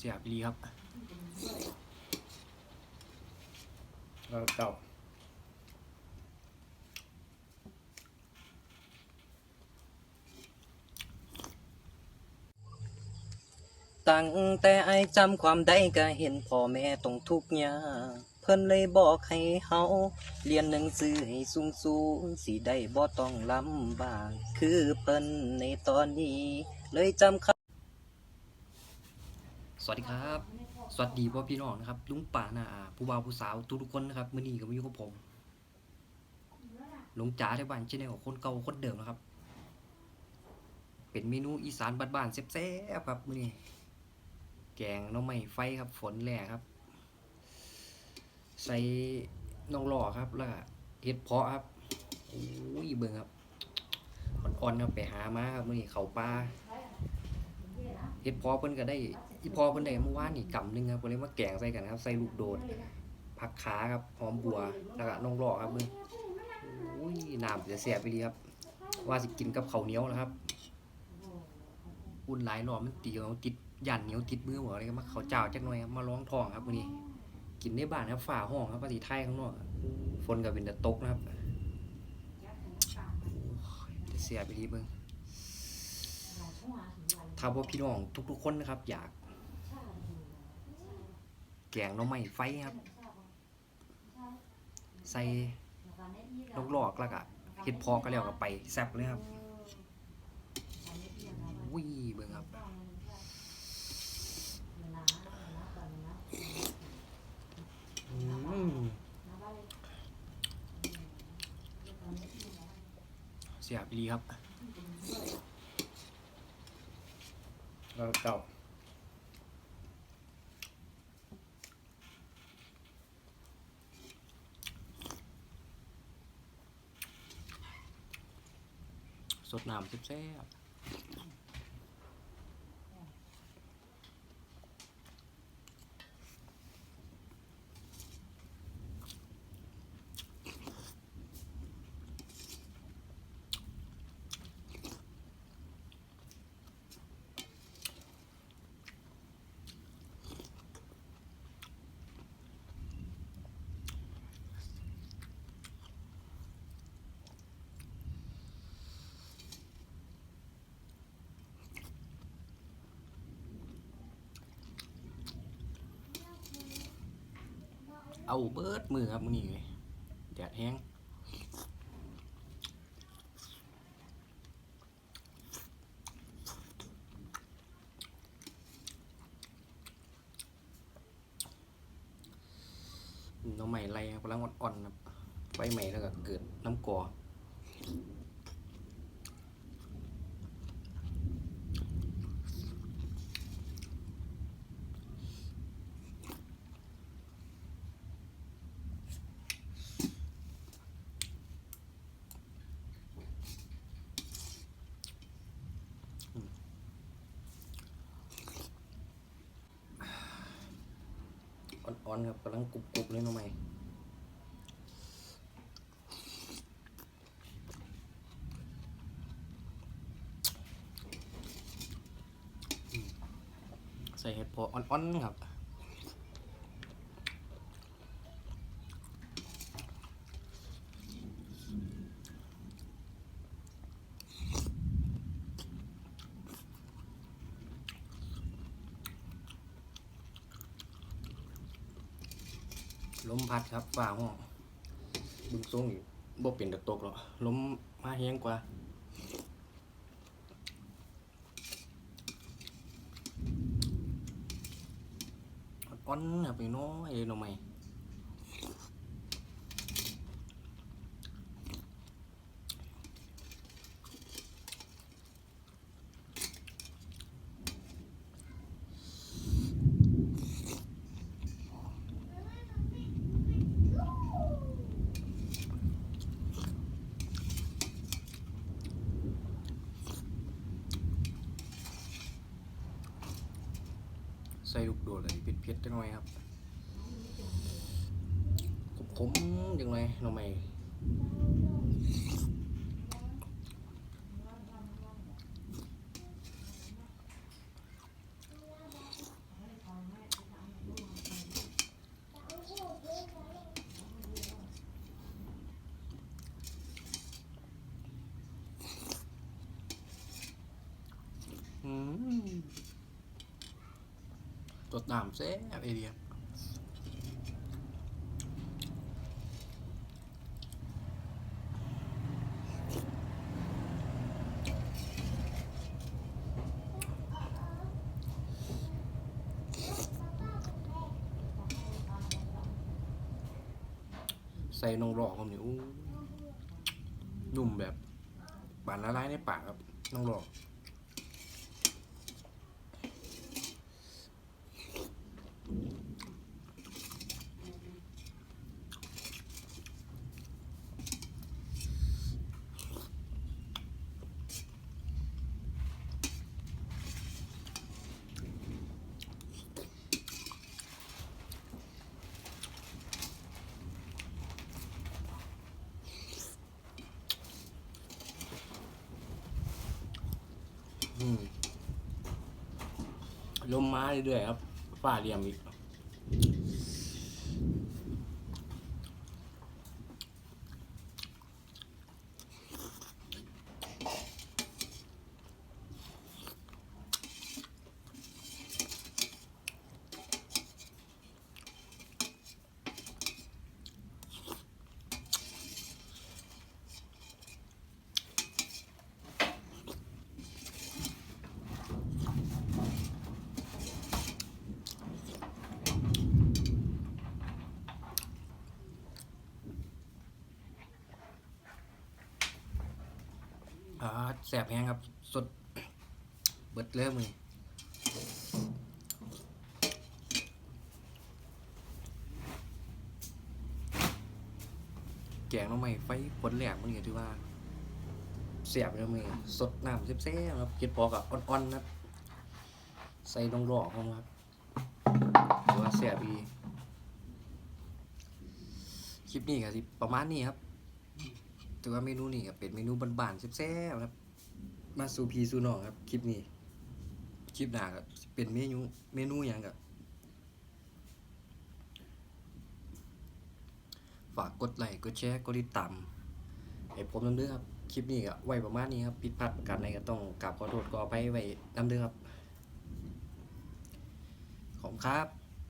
เสียบอีหลีครับเราเก่าตั้งแต่ไอายจำความได้ก็เห็นพ่อแม่ต้องทุกข์ยากเพิ่นเลยบอกให้เฮาเรียนหนังสือให้สูงสูงๆสิได้บ่ต้องลำบาก คือเพิ่นในตอนนี้ เลยจำคส วัสดีครับ สวัสดีพ่อพี่น้องนะครับลุงป่านาอาผู้บ่าวผู้สาวทุกๆคนนะครับมื้อนี้ก็มาอยู่กับผมลุงจ๋าที่บ้านเชแนลคนเก่าคนเดิมนะครับ เป็นเมนูอีสานบ้านๆแซ่บๆครับมื้อนี้แกงน้องไม้ไฟครับฝนแหล่ครับ ใส่น่องหล่อครับแล้วก็เห็ดเพาะครับโอ้ยเบิ่งครับอ่อนๆครับไปหามาครับมื้อนี้เขาปลา เห็ดพาะเพิ่นก็ได้อีพอเพิ่นได้เมื่อวานนี่กำหนึงครับเพิ่นเลยมาแกงใส่กันครับใส่ลูกโดดผักขาครับหอมบัวแล้วก็น่องหล่อครับมึงโอ้ยน้ำจะแซ่บไปดีครับ ว่าสิกินกับข้าวเหนียวนะครับอุ่นหลายรอบมันตีเอาติดยันเหนียวติดมือหัวอะไรก็มาข้าวเจ้าจักหน่อยครับมาร้องท้องครับมื้อนี้กินในบ้านครับฝ่าห้องครับปฏิไทยข้างนอกฝนก็เป็นต่ตกนะครับโอ้ยแต่เสียไปดีเบิ่ง ถ้าว่าพี่น้องทุกๆคนนะครับ อยากแกงน้ำไม้ไฟครับ ใส่ลกลอกแล้วก็เห็ดพอก็แล้วก็ไปแซ่บเลยครับวิ่เบิ่งครับเสียบอีหลีครับ เราเก่าสดน้ำแซ่บ เอาเบิดมือครับมือนี้เลยแดดแห้งน้องใหม่ไรครับกำลังอ่อนๆครับไฟใหม่แล้วก็เกิดน้ำกอ อ่อนครับกำลังกรุบๆเลยน้องใหม่ใส่เห็ดพออ่อนๆครับ ลมพัดครับฝ่าห้องบึงทรงอยู่บ่เป็นตะตกหรอกลมมาแห้งกว่าอ่อนๆครับพี่น้อยเลยหน้องใหม่ ใส่ลูกโดดเลยเผ็ดๆจังหน่อยครับขมๆจังเลยหน้องใหม่ตดน้ำแซ่บไอเดียใส่นองรอกผมนี่นุ่มแบบบานละลายในปากครับนองรอก อืม ลมมาเรื่อยๆครับ ฝ้าเหลี่ยมอีก แสบแห้งครับสดเบิดเริ่มเลยแกงน้องใหม่ไฟผลแหลกมันก็ถือว่าเสียบเลยมือสดน้ำเซ่บๆครับเก็ดปอกอะอ่อนๆนะใส่ดองรอกเข้ามาครับถือว่าเสียบดีคลิปนี้ก็สิประมาณนี้ครับ ถือว่าเมนูนี้ก็เป็นเมนูบานๆแซ่บๆครับ มาสู่พีสู่น้องครับ คลิปนี้ คลิปหน้าก็เป็นเมนูเมนูหยังกับฝากกดไลค์กดแชร์กดติดตามให้ผมนำเด้อครับ คลิปนี้ก็ไว้ประมาณนี้ครับผิดพลาดประการใดก็ต้องกราบขอโทษขออภัยไว้นำเด้อครับ ขอบคุณครับ